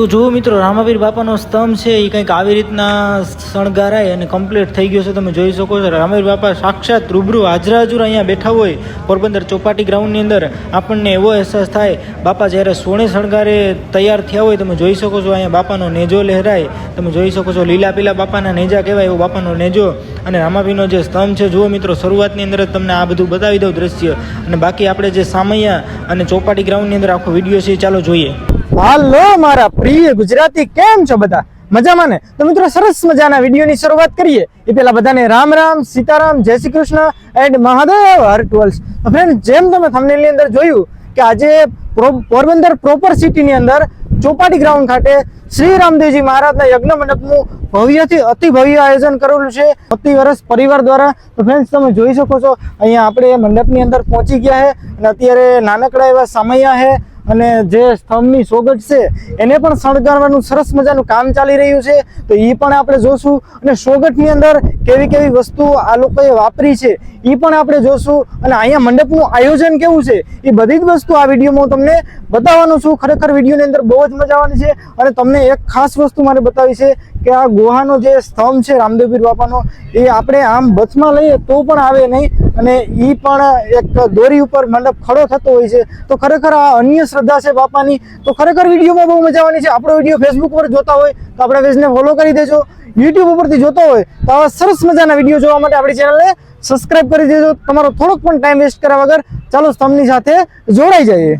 તો જુઓ મિત્રો, રામાવીર બાપાનો સ્તંભ છે, એ કંઈક આવી રીતના શણગારાય અને કમ્પ્લીટ થઈ ગયો છે, તમે જોઈ શકો છો. રામાવીર બાપા સાક્ષાત રૂબરૂ હાજરા હાજરાજુર અહીંયા બેઠા હોય, પોરબંદર ચોપાટી ગ્રાઉન્ડની અંદર. આપણને એવો અહેસાસ થાય, બાપા જ્યારે સોણે શણગારે તૈયાર થયા હોય, તમે જોઈ શકો છો અહીંયા બાપાનો નેજો લહેરાય. તમે જોઈ શકો છો લીલા પીલા બાપાના નેજા કહેવાય એવો બાપાનો નેજો. અને રામાવીનો જે સ્તંભ છે, જુઓ મિત્રો, શરૂઆતની અંદર જ તમને આ બધું બતાવી દઉં દ્રશ્ય. અને બાકી આપણે જે સામૈયા અને ચોપાટી ગ્રાઉન્ડની અંદર આખો વીડિયો છે ચાલો જોઈએ. હાલો મારા પ્રિય ગુજરાતી, કેમ છો બધા? મજામાં ને? તો મિત્રો સરસ મજાના વિડીયોની શરૂઆત કરીએ. એ પેલા બધાને રામ રામ, સીતારામ, જય શ્રી કૃષ્ણ એન્ડ મહાદેવ હર ટ્વેલ્સ ફ્રેન્ડ જેમ તમે થંબનેલની અંદર જોયું કે આજે પ્રો- પોરબંદર પ્રોપર સિટીની અંદર ચોપાટી ગ્રાઉન્ડ ખાતે શ્રી રામદેવજી મહારાજના યજ્ઞ મંડપનું ભવ્યથી અતિ ભવ્ય આયોજન કરેલું છે. પ્રતિ વર્ષ પરિવાર દ્વારા. તો ફ્રેન્ડ્સ તમે જોઈ શકો છો, અહીંયા આપણે મંડપની અંદર પહોંચી ગયા છે અને અત્યારે નાનકડા એવા સમયા છે અને જે સ્તંભની સોગટ છે, એને પણ શણગારવાનું સરસ મજાનું કામ ચાલી રહ્યું છે. તો એ પણ આપણે જોશું. અને સોગટની અંદર કેવી કેવી વસ્તુ આ લોકોએ વાપરી છે એ પણ આપણે જોશું. અને અહીંયા મંડપનું આયોજન કેવું છે એ બધી જ વસ્તુ આ વિડીયોમાં હું તમને બતાવવાનું છું. ખરેખર વિડીયોની અંદર બહુ જ મજા આવવાની છે. અને તમને એક ખાસ વસ્તુ મારે બતાવી છે કે આ ગુહાનો જે સ્તંભ છે રામદેવપીર બાપાનો, એ આપણે આમ બસમાં લઈએ તો પણ આવે નહીં. અને એ પણ એક દોરી ઉપર મંડપ ખડો થતો હોય છે. તો ખરેખર આ અન્ય શ્રદ્ધા છે બાપાની, તો ખરેખર વિડીયોમાં બહુ મજા આવવાની છે. આપણો વીડિયો ફેસબુક પર જોતા હોય તો આપણા પેજને ફોલો કરી દેજો. યુટ્યુબ ઉપરથી જોતા હોય તો આવા સરસ મજાના વીડિયો જોવા માટે આપણી ચેનલને સબસ્ક્રાઇબ કરી દેજો. તમારો થોડોક પણ ટાઈમ વેસ્ટ કર્યા વગર ચાલો સ્તંભની સાથે જોડાઈ જઈએ.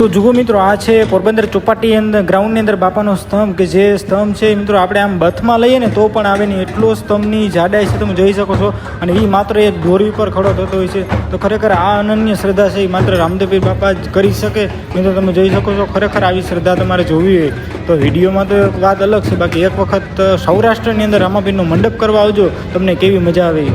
તો જુઓ મિત્રો, આ છે પોરબંદર ચોપાટી અંદર ગ્રાઉન્ડની અંદર બાપાનો સ્તંભ કે જે સ્તંભ છે મિત્રો, આપણે આમ બથમાં લઈએ ને તો પણ આવે નહીં એટલો સ્તંભની જાડાઈ છે તમે જોઈ શકો છો. અને એ માત્ર એક દોરી ઉપર ખડો થતો હોય છે. તો ખરેખર આ અનન્ય શ્રદ્ધા છે એ માત્ર રામદેવપીર બાપા જ કરી શકે. મિત્રો, તમે જોઈ શકો છો, ખરેખર આવી શ્રદ્ધા તમારે જોવી હોય. તો વિડીયોમાં તો વાત અલગ છે. બાકી એક વખત સૌરાષ્ટ્રની અંદર રામાપીરનો મંડપ કરવા આવજો. તમને કેવી મજા આવે.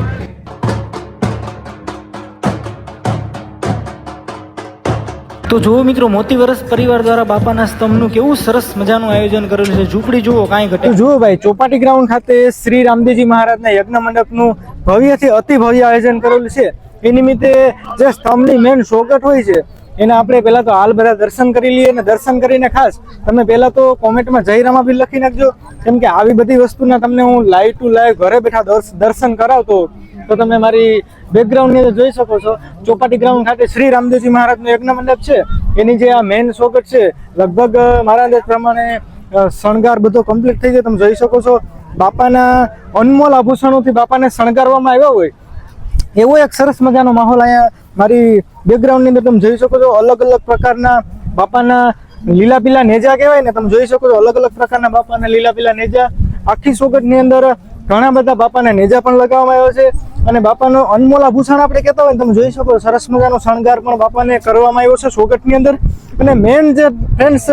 તો જુઓ મિત્રો મોતી વરસ પરિવાર દ્વારા બાપાના સ્તંભનું કેવું સરસ મજાનું આયોજન કરેલું છે. ઝૂંપડી જુઓ, કાંઈ ઘટે જુઓ ભાઈ, ચોપાટી ગ્રાઉન્ડ ખાતે શ્રી રામદેવજી મહારાજના યજ્ઞ મંડપનું ભવ્યથી અતિ ભવ્ય આયોજન કરેલું છે. એ નિમિત્તે જે સ્તંભની મેન શોકટ હોય છે, એને આપણે પહેલા તો હાલ બધા દર્શન કરી લઈએ અને દર્શન કરીને ખાસ તમે પહેલા તો કોમેન્ટમાં જયરામાં બી લખી નાખજો. કેમ કે આવી બધી વસ્તુના તમને હું લાઈવ ટુ લાઈવ ઘરે બેઠા દર્શ- દર્શન કરાવતો તો તમે મારી બેકગ્રાઉન્ડની અંદર જોઈ શકો છો. ચોપાટી ગ્રાઉન્ડ ખાતે શ્રી રામદેવજી મહારાજનો યજ્ઞ મંડપ છે. એની જે આ મેઇન સોગટ છે, લગભગ મારા અંદાજ પ્રમાણે શણગાર બધો કમ્પ્લીટ થઈ ગયો. તમે જોઈ શકો છો, બાપાના અનમોલ આભૂષણોથી બાપાને શણગારવામાં આવ્યા હોય. એવો એક સરસ મજાનો માહોલ અહીંયા મારી બેકગ્રાઉન્ડની અંદર તમે જોઈ શકો છો. અલગ અલગ પ્રકારના બાપાના લીલા પીલા નેજા કહેવાય ને, તમે જોઈ શકો છો, અલગ અલગ પ્રકારના બાપાના લીલા પીલા નેજા. આખી સોગટની અંદર ઘણા બધા બાપાના નેજા પણ લગાવવામાં આવ્યો છે. અને બાપાનો અનમોલ આભૂષણ આપણે કહેતા હોય તમે જોઈ શકો સરસ મજાનો શણગાર પણ બાપાને કરવામાં આવ્યો છે સોગટની અંદર. અને મેન જે ફ્રેન્ડ્સ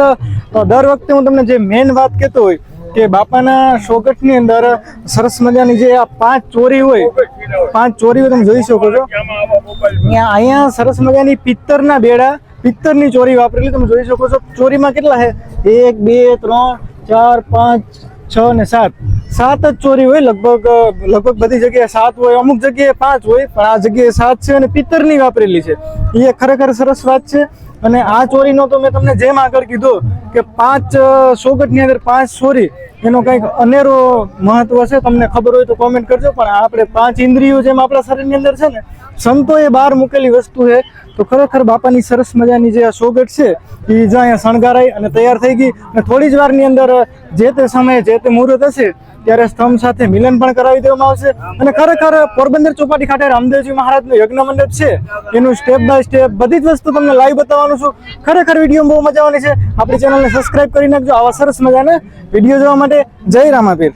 દર વખતે હું તમને જે મેન વાત કહેતો હોય કે બાપાના સોગટની અંદર સરસ મજાની જે આ પાંચ ચોરી હોય, પાંચ ચોરી હોય તમે જોઈ શકો છો. અહીંયા સરસ મજાની પિત્તરના બેડા, પિત્તરની ચોરી વાપરેલી તમે જોઈ શકો છો. ચોરીમાં કેટલા છે? એક, બે, ત્રણ, ચાર, પાંચ, છ ને સાત. સાત જ ચોરી હોય, લગભગ લગભગ બધી જગ્યાએ સાત હોય, અમુક જગ્યાએ પાંચ હોય, પણ આ જગ્યાએ સાત છે અને પિત્તરની વાપરેલી છે. એ ખરેખર સરસ વાત છે. અને આ ચોરીનો તો મેં તમને જેમ આગળ કીધું કે પાંચ સોગટની અંદર પાંચ ચોરી એનો કંઈક અનેરો મહત્વ છે. તમને ખબર હોય તો કોમેન્ટ કરજો, પણ આપણે પાંચ ઇન્દ્રિયો જેમ આપણા શરીરની અંદર છે ને, સંતોએ બહાર મૂકેલી વસ્તુ છે. તો ખરેખર બાપાની સરસ મજાની જે આ સોગટ છે, એ જ્યાં અહીંયા શણગારાઈ અને તૈયાર થઈ ગઈ. અને થોડી જ વારની અંદર જે તે સમયે, જે તે મુહૂર્ત હશે ત્યારે સ્તંભ સાથે મિલન પણ કરાવી દેવામાં આવશે. અને ખરેખર પોરબંદર ચોપાટી ખાતે રામદેવજી મહારાજનું યજ્ઞ મંડપ છે. એનું સ્ટેપ બાય સ્ટેપ બધી જ વસ્તુ તમને લાઈવ બતાવવાનું છું. ખરેખર વીડિયો બહુ મજા આવવાની છે. આપણી ચેનલને સબસ્ક્રાઇબ કરી નાખજો. આવા સરસ મજાના વીડિયો જોવા માટે જય રામાપીર.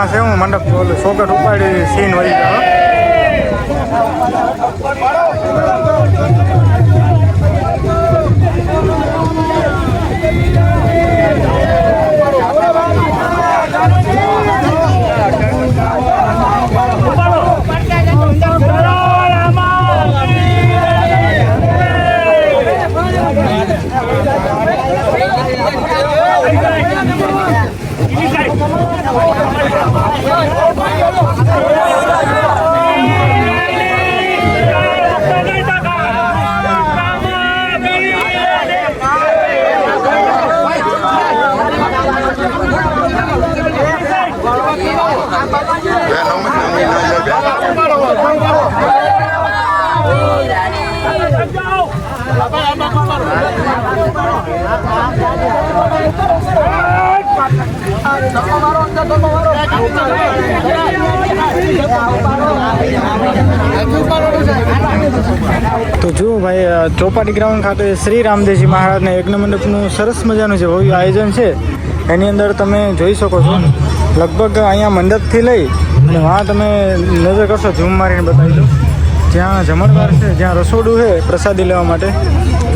મંડપમાં છે હું મંડપ ઓલું સોગટ ઉપાડી સીન વળી ગયો. તો જુઓ ભાઈ ચોપાટી ગ્રાઉન્ડ ખાતે શ્રી રામદેવજી મહારાજના યજ્ઞ મંડપનું સરસ મજાનું જે ભવ્ય આયોજન છે, એની અંદર તમે જોઈ શકો છો. લગભગ અહીંયા મંડપથી લઈ અને વાં તમે નજર કરશો, ઝૂમ મારીને બતાવી દો જ્યાં જમણવાર છે, જ્યાં રસોડું છે, પ્રસાદી લેવા માટે.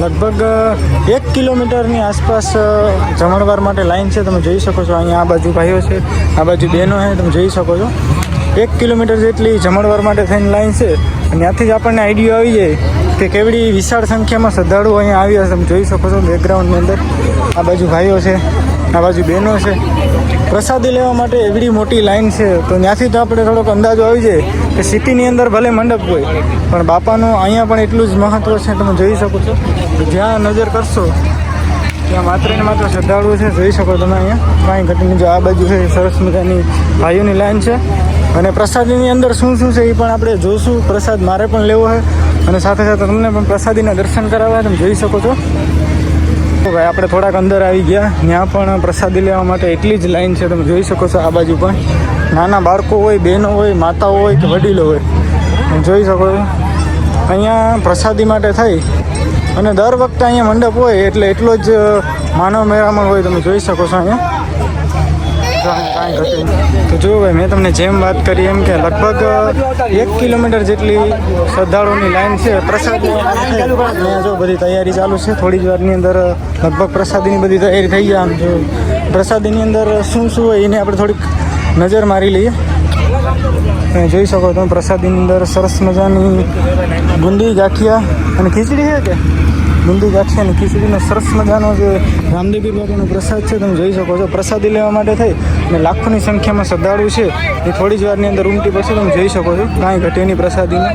લગભગ એક કિલોમીટરની આસપાસ જમણવાર માટે લાઈન છે, તમે જોઈ શકો છો. અહીંયા આ બાજુ ભાઈઓ છે, આ બાજુ બહેનો છે, તમે જોઈ શકો છો. એક કિલોમીટર જેટલી જમણવાર માટે થઈને લાઈન છે, અને ત્યાંથી જ આપણને આઈડિયો આવી જાય કે કેવડી વિશાળ સંખ્યામાં શ્રદ્ધાળુઓ અહીંયા આવ્યા છે, તમે જોઈ શકો છો બેકગ્રાઉન્ડની અંદર. આ બાજુ ભાઈઓ છે, આ બાજુ બહેનો છે. પ્રસાદી લેવા માટે એવડી મોટી લાઈન છે, તો ત્યાંથી તો આપણે થોડોક અંદાજો આવી જાય કે સિટીની અંદર ભલે મંડપ હોય, પણ બાપાનું અહીંયા પણ એટલું જ મહત્ત્વ છે, તમે જોઈ શકો છો. જ્યાં નજર કરશો, ત્યાં માત્ર ને માત્ર શ્રદ્ધાળુઓ છે, જોઈ શકો તમે અહીંયા. કાંઈ ઘટીને જો આ બાજુ છે સરસ મજાની ભાઈઓની લાઈન છે. અને પ્રસાદીની અંદર શું શું છે, એ પણ આપણે જોઈશું પ્રસાદ મારે પણ લેવો છે, અને સાથે સાથે તમને પણ પ્રસાદીના દર્શન કરાવવા તમે જોઈ શકો છો. તો ભાઈ, આપણે થોડાક અંદર આવી ગયા. ત્યાં પણ પ્રસાદી લેવા માટે એટલી જ લાઈન છે, તમે જોઈ શકો છો આ બાજુ પણ. નાના બાળકો હોય, બહેનો હોય, માતાઓ હોય કે વડીલો હોય. જોઈ શકો છો. અહીંયા પ્રસાદી માટે થઈ. અને દર વખતે અહીંયા મંડપ હોય એટલે એટલો જ માનવ મેળામાં હોય, તમે જોઈ શકો છો અહીંયા. કાંઈ કાંઈ ઘટે તો જુઓ ભાઈ, મેં તમને જેમ વાત કરી એમ કે લગભગ એક કિલોમીટર જેટલી શ્રદ્ધાળુઓની લાઈન છે પ્રસાદ. અહીંયા જો બધી તૈયારી ચાલુ છે. થોડી જ વારની અંદર લગભગ પ્રસાદીની બધી તૈયારી થઈ જાય આમ જો પ્રસાદીની અંદર શું શું હોય એને આપણે થોડીક નજર મારી લઈએ. તમે જોઈ શકો તમે પ્રસાદીની અંદર સરસ મજાની બુંદી ગાંઠિયા અને ખીચડી છે કે? બુંદી ગાંઠિયા અને ખીચડીનો સરસ મજાનો જે રામદેવી બાબાનો પ્રસાદ છે, તમે જોઈ શકો છો. પ્રસાદી લેવા માટે થઈ અને લાખોની સંખ્યામાં શ્રદ્ધાળુ છે. એ થોડી જ વારની અંદર ઉમટી પડશે, તમે જોઈ શકો છો. કાંઈ ઘટેની પ્રસાદીને